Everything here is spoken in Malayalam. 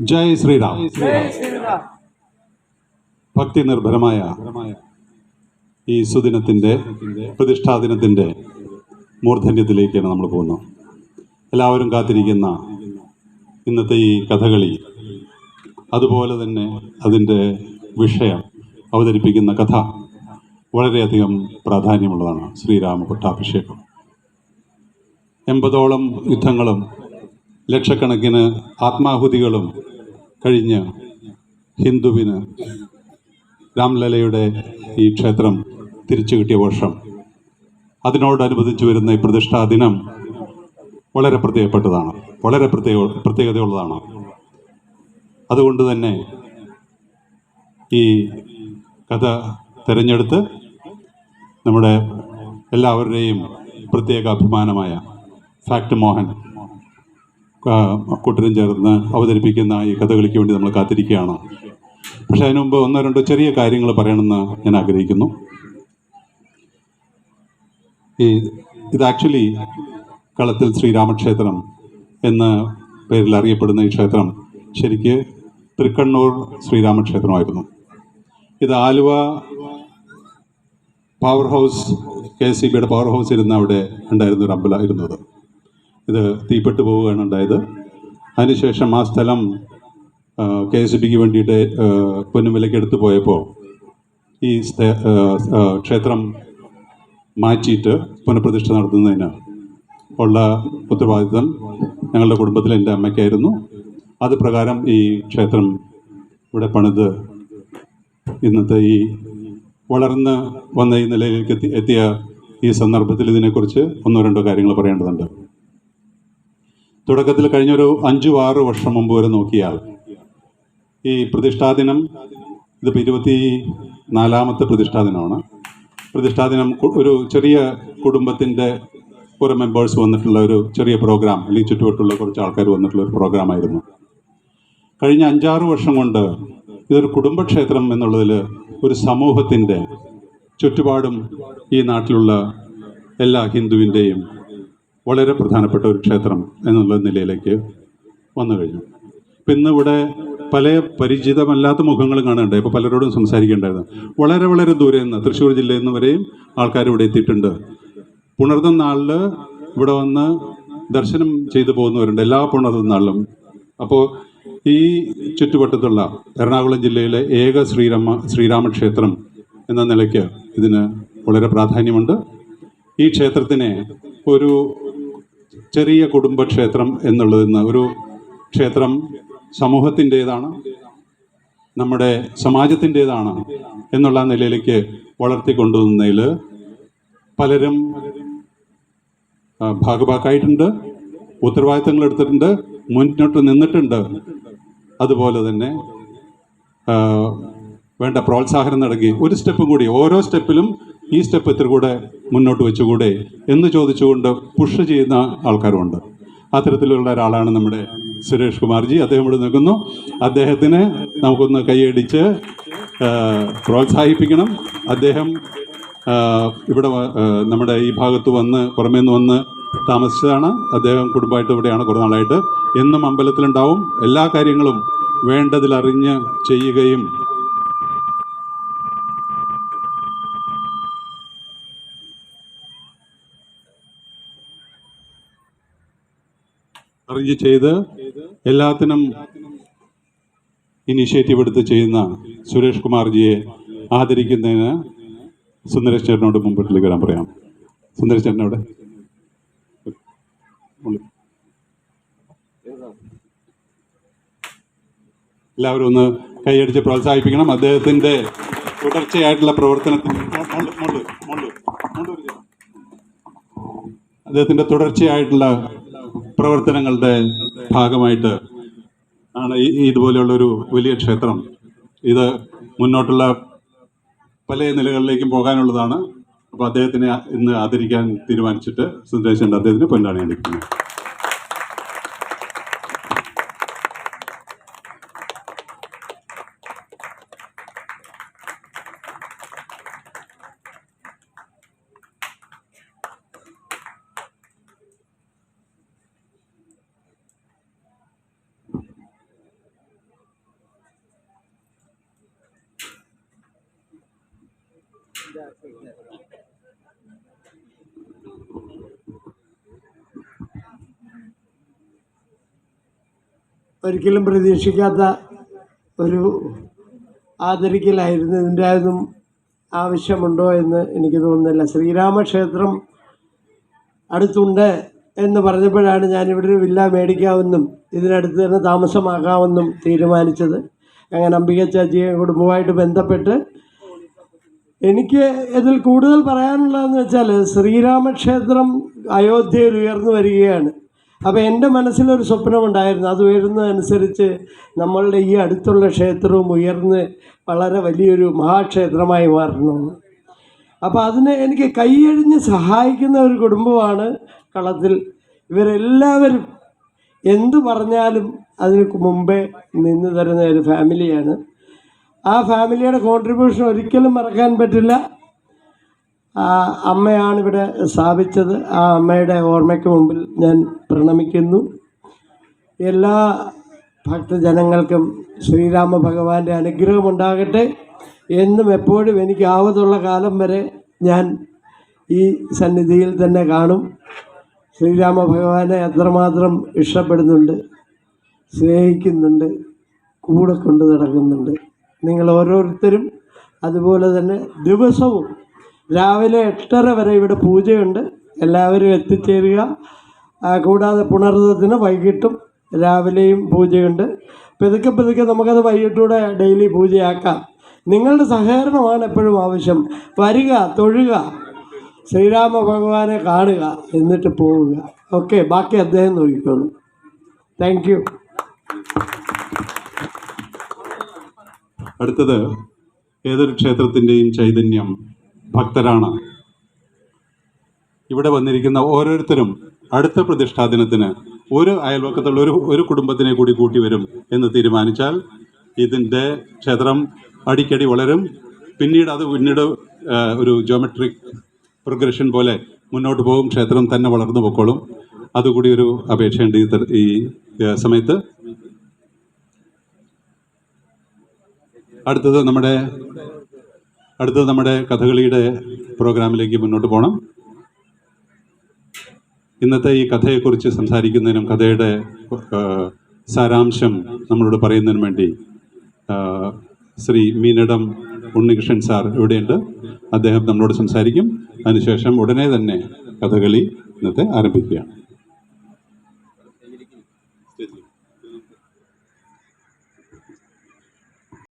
ജയ് ശ്രീറാം ഭക്തി നിർഭരമായ ഈ സുദിനത്തിന്റെ പ്രതിഷ്ഠാ ദിനത്തിന്റെ മൂർധന്യത്തിലേക്കാണ് നമ്മൾ പോകുന്നത്. എല്ലാവരും കാത്തിരിക്കുന്ന ഇന്നത്തെ ഈ കഥകളി അതുപോലെ തന്നെ അതിന്റെ വിഷയം അവതരിപ്പിക്കുന്ന കഥ വളരെയധികം പ്രാധാന്യമുള്ളതാണ് ശ്രീരാമ പട്ടാഭിഷേകം. എൺപതോളം യുദ്ധങ്ങളും ലക്ഷക്കണക്കിന് ആത്മാഹുതികളും കഴിഞ്ഞ് ഹിന്ദുവിന് രാംലലയുടെ ഈ ക്ഷേത്രം തിരിച്ചു കിട്ടിയ വർഷം. അതിനോടനുബന്ധിച്ച് വരുന്ന ഈ പ്രതിഷ്ഠാ ദിനം വളരെ പ്രത്യേകപ്പെട്ടതാണ്. വളരെ പ്രത്യേക പ്രത്യേകതയുള്ളതാണ്. അതുകൊണ്ട് തന്നെ ഈ കഥ തിരഞ്ഞെടുത്ത് നമ്മുടെ എല്ലാവരുടെയും പ്രത്യേക അഭിമാനമായ ഫാക്ട് മോഹൻ കൂട്ടരും ചേർന്ന് അവതരിപ്പിക്കുന്ന ഈ കഥകളിക്ക് വേണ്ടി നമ്മൾ കാത്തിരിക്കുകയാണ്. പക്ഷേ അതിനു മുമ്പ് ഒന്നോ രണ്ടോ ചെറിയ കാര്യങ്ങൾ പറയണമെന്ന് ഞാൻ ആഗ്രഹിക്കുന്നു. ഈ ഇത് ആക്ച്വലി കളത്തിൽ ശ്രീരാമക്ഷേത്രം എന്ന പേരിൽ അറിയപ്പെടുന്ന ഈ ക്ഷേത്രം ശരിക്ക് തൃക്കണ്ണൂർ ശ്രീരാമക്ഷേത്രമായിരുന്നു ഇത് Aluva power house K C ബിയുടെ പവർ ഹൗസ് ഇരുന്ന അവിടെ ഉണ്ടായിരുന്ന ഒരു അമ്പലം ഇരുന്നത് ഇത് തീപ്പെട്ടു പോവുകയാണ് ഉണ്ടായത്. അതിനുശേഷം ആ സ്ഥലം കെ എസ് ബിക്ക് വേണ്ടിയിട്ട് പൊന്നുമലയ്ക്ക് എടുത്തു പോയപ്പോൾ ഈ ക്ഷേത്രം മാറ്റിയിട്ട് പുനഃപ്രതിഷ്ഠ നടത്തുന്നതിന് ഉള്ള ഉത്തരവാദിത്തം ഞങ്ങളുടെ കുടുംബത്തിൽ എന്റെ അമ്മയ്ക്കായിരുന്നു. അത് പ്രകാരം ഈ ക്ഷേത്രം ഇവിടെ പണിത് ഇന്നത്തെ ഈ വളർന്ന് വന്ന ഈ നിലയിലേക്ക് എത്തിയ ഈ സന്ദർഭത്തിൽ ഇതിനെക്കുറിച്ച് ഒന്നോ രണ്ടോ കാര്യങ്ങൾ പറയേണ്ടതുണ്ട്. തുടക്കത്തിൽ കഴിഞ്ഞൊരു അഞ്ചു ആറ് വർഷം മുമ്പ് വരെ നോക്കിയാൽ ഈ പ്രതിഷ്ഠാദിനം ഇതിപ്പോൾ ഇരുപത്തി നാലാമത്തെ പ്രതിഷ്ഠാദിനമാണ്. പ്രതിഷ്ഠാദിനം ഒരു ചെറിയ കുടുംബത്തിന്റെ കുറേ മെമ്പേഴ്സ് വന്നിട്ടുള്ള ഒരു ചെറിയ പ്രോഗ്രാം അല്ലെങ്കിൽ ചുറ്റുവട്ടുള്ള കുറച്ച് ആൾക്കാർ വന്നിട്ടുള്ള ഒരു പ്രോഗ്രാമായിരുന്നു കഴിഞ്ഞ അഞ്ചാറ് വർഷം കൊണ്ട് ഇതൊരു കുടുംബക്ഷേത്രം എന്നുള്ളതിൽ ഒരു സമൂഹത്തിന്റെ ചുറ്റുപാടും ഈ നാട്ടിലുള്ള എല്ലാ ഹിന്ദുവിന്റെയും വളരെ പ്രധാനപ്പെട്ട ഒരു ക്ഷേത്രം എന്നുള്ള നിലയിലേക്ക് വന്നു കഴിഞ്ഞു. ഇപ്പം ഇന്ന് ഇവിടെ പല പരിചിതമല്ലാത്ത മുഖങ്ങളും കാണുന്നുണ്ട്. ഇപ്പോൾ പലരോടും സംസാരിക്കേണ്ടായിരുന്നു. വളരെ വളരെ ദൂരെ നിന്ന് തൃശ്ശൂർ ജില്ലയിൽ നിന്ന് വരെയും ആൾക്കാർ ഇവിടെ എത്തിയിട്ടുണ്ട്. പുണർന്ന നാളിൽ ഇവിടെ വന്ന് ദർശനം ചെയ്തു പോകുന്നവരുണ്ട്. എല്ലാ പുണർന്ന നാളിലും. അപ്പോൾ ഈ ചുറ്റുവട്ടത്തുള്ള എറണാകുളം ജില്ലയിലെ ഏക ശ്രീരാമ ശ്രീരാമക്ഷേത്രം എന്ന നിലയ്ക്ക് ഇതിന് വളരെ പ്രാധാന്യമുണ്ട്. ഈ ക്ഷേത്രത്തിനെ ഒരു ചെറിയ കുടുംബക്ഷേത്രം നിന്ന് ഒരു ക്ഷേത്രം സമൂഹത്തിന്റെതാണ് നമ്മുടെ സമാജത്തിന്റെതാണ് എന്നുള്ള നിലയിലേക്ക് വളർത്തിക്കൊണ്ടുവന്നതിൽ പലരും ഭാഗഭാക്കായിട്ടുണ്ട് ഉത്തരവാദിത്തങ്ങൾ എടുത്തിട്ടുണ്ട് മുന്നോട്ട് നിന്നിട്ടുണ്ട്. അതുപോലെ തന്നെ വേണ്ട പ്രോത്സാഹനം നൽകി ഒരു സ്റ്റെപ്പും കൂടി ഓരോ സ്റ്റെപ്പിലും ഈ സ്റ്റെപ്പ് ഇത്തിരി കൂടെ മുന്നോട്ട് വെച്ചുകൂടെ എന്ന് ചോദിച്ചുകൊണ്ട് പുഷ് ചെയ്യുന്ന ആൾക്കാരുണ്ട് അത്തരത്തിലുള്ള ഒരാളാണ് നമ്മുടെ സുരേഷ് കുമാർജി. അദ്ദേഹം ഇവിടെ നിൽക്കുന്നു. അദ്ദേഹത്തിന് നമുക്കൊന്ന് കൈയടിച്ച് പ്രോത്സാഹിപ്പിക്കണം. അദ്ദേഹം ഇവിടെ നമ്മുടെ ഈ ഭാഗത്ത് വന്ന് പുറമേ നിന്ന് വന്ന് താമസിച്ചതാണ്. അദ്ദേഹം കുടുംബമായിട്ട് ഇവിടെയാണ് കുറേ നാളായിട്ട്. എന്നും അമ്പലത്തിലുണ്ടാവും. എല്ലാ കാര്യങ്ങളും വേണ്ടതിലറിഞ്ഞ് ചെയ്യുകയും അറിഞ്ഞ് ചെയ്ത് എല്ലാത്തിനും ഇനീഷ്യേറ്റീവ് എടുത്ത് ചെയ്യുന്ന സുരേഷ് കുമാർജിയെ ആദരിക്കുന്നതിന് സുന്ദരേഷ് ചേട്ടനോട് മുമ്പിട്ടിലേക്ക് വരാൻ പറയാം സുന്ദരേഷ് ചേട്ടനോട് എല്ലാവരും ഒന്ന് കൈയടിച്ച് പ്രോത്സാഹിപ്പിക്കണം അദ്ദേഹത്തിന്റെ തുടർച്ചയായിട്ടുള്ള പ്രവർത്തനത്തിന് അദ്ദേഹത്തിന്റെ തുടർച്ചയായിട്ടുള്ള പ്രവർത്തനങ്ങളുടെ ഭാഗമായിട്ട് ആണ് ഈ ഇതുപോലെയുള്ളൊരു വലിയ ക്ഷേത്രം. ഇത് മുന്നോട്ടുള്ള പല നിലകളിലേക്കും പോകാനുള്ളതാണ്. അപ്പോൾ അദ്ദേഹത്തിനെ ഇന്ന് ആദരിക്കാൻ തീരുമാനിച്ചിട്ട് സുന്ദരേശന്റെ അദ്ദേഹത്തിന് പൊന്നാണ് അടിക്കുന്നത് ഒരിക്കലും പ്രതീക്ഷിക്കാത്ത ഒരു ആദരിക്കലായിരുന്നു ഇതിന്റെ ആയതും ആവശ്യമുണ്ടോ എന്ന് എനിക്ക് തോന്നുന്നില്ല. ശ്രീരാമക്ഷേത്രം അടുത്തുണ്ട് എന്ന് പറഞ്ഞപ്പോഴാണ് ഞാനിവിടെ ഒരു വില്ല മേടിക്കാമെന്നും ഇതിനടുത്ത് തന്നെ താമസമാക്കാമെന്നും തീരുമാനിച്ചത്. അങ്ങനെ അംബിക കുടുംബമായിട്ട് ബന്ധപ്പെട്ട് എനിക്ക് ഇതിൽ കൂടുതൽ പറയാനുള്ളതെന്ന് വെച്ചാൽ ശ്രീരാമക്ഷേത്രം അയോധ്യയിൽ ഉയർന്നു വരികയാണ്. അപ്പോൾ എന്റെ മനസ്സിലൊരു സ്വപ്നമുണ്ടായിരുന്നു. അത് ഉയരുന്നതനുസരിച്ച് നമ്മളുടെ ഈ അടുത്തുള്ള ക്ഷേത്രവും ഉയർന്ന് വളരെ വലിയൊരു മഹാക്ഷേത്രമായി മാറണമെന്ന് അപ്പോൾ അതിന് എനിക്ക് കൈയഴിഞ്ഞ് സഹായിക്കുന്ന ഒരു കുടുംബമാണ് കളത്തിൽ. ഇവരെല്ലാവരും എന്തു പറഞ്ഞാലും അതിന് മുമ്പേ നിന്ന് തരുന്ന ഒരു ഫാമിലിയാണ്. ആ ഫാമിലിയുടെ കോൺട്രിബ്യൂഷൻ ഒരിക്കലും മറക്കാൻ പറ്റില്ല. അമ്മയാണ് ഇവിടെ സ്ഥാപിച്ചത്. ആ അമ്മയുടെ ഓർമ്മയ്ക്ക് മുമ്പിൽ ഞാൻ പ്രണമിക്കുന്നു. എല്ലാ ഭക്തജനങ്ങൾക്കും ശ്രീരാമ ഭഗവാന്റെ അനുഗ്രഹമുണ്ടാകട്ടെ എന്നും എപ്പോഴും എനിക്ക് ആവതുള്ള കാലം വരെ ഞാൻ ഈ സന്നിധിയിൽ തന്നെ കാണും. ശ്രീരാമ ഭഗവാനെ അത്രമാത്രം ഇഷ്ടപ്പെടുന്നുണ്ട് സ്നേഹിക്കുന്നുണ്ട് കൂടെ കൊണ്ടു നടക്കുന്നുണ്ട്. നിങ്ങൾ ഓരോരുത്തരും അതുപോലെ തന്നെ ദിവസവും രാവിലെ എട്ടര വരെ ഇവിടെ പൂജയുണ്ട്. എല്ലാവരും എത്തിച്ചേരുക. കൂടാതെ പുണർന്നതിന് വൈകിട്ടും രാവിലെയും പൂജയുണ്ട്. പതുക്കെ പതുക്കെ നമുക്കത് വൈകിട്ടൂടെ ഡെയിലി പൂജയാക്കാം. നിങ്ങളുടെ സഹകരണമാണ് എപ്പോഴും ആവശ്യം. വരിക തൊഴുക ശ്രീരാമ ഭഗവാനെ കാണുക എന്നിട്ട് പോവുക. ഓക്കെ ബാക്കി അദ്ദേഹം നോക്കിക്കോളൂ. താങ്ക് അടുത്തത് ഏതൊരു ക്ഷേത്രത്തിന്റെയും ചൈതന്യം ഭക്തരാണ്. ഇവിടെ വന്നിരിക്കുന്ന ഓരോരുത്തരും അടുത്ത പ്രതിഷ്ഠാ ദിനത്തിന് ഒരു അയൽവക്കത്തുള്ള ഒരു ഒരു കുടുംബത്തിനെ കൂടി കൂട്ടി വരും എന്ന് തീരുമാനിച്ചാൽ ഇതിന്റെ ക്ഷേത്രം അടിക്കടി വളരും. പിന്നീട് അത് പിന്നീട് ഒരു ജോമെട്രിക് പ്രോഗ്രഷൻ പോലെ മുന്നോട്ട് പോകും. ക്ഷേത്രം തന്നെ വളർന്നു പൊക്കോളും. അതുകൂടി ഒരു അപേക്ഷയുണ്ട് ഈ സമയത്ത്. അടുത്തത് നമ്മുടെ അടുത്തത് നമ്മുടെ കഥകളിയുടെ പ്രോഗ്രാമിലേക്ക് മുന്നോട്ട് പോകണം ഇന്നത്തെ ഈ കഥയെക്കുറിച്ച് സംസാരിക്കുന്നതിനും കഥയുടെ സാരാംശം നമ്മളോട് പറയുന്നതിനും വേണ്ടി ശ്രീ മീനടം ഉണ്ണികൃഷ്ണൻ സാർ ഇവിടെയുണ്ട്. അദ്ദേഹം നമ്മളോട് സംസാരിക്കും. അതിനുശേഷം ഉടനെ തന്നെ കഥകളി ഇന്നത്തെ ആരംഭിക്കുകയാണ്.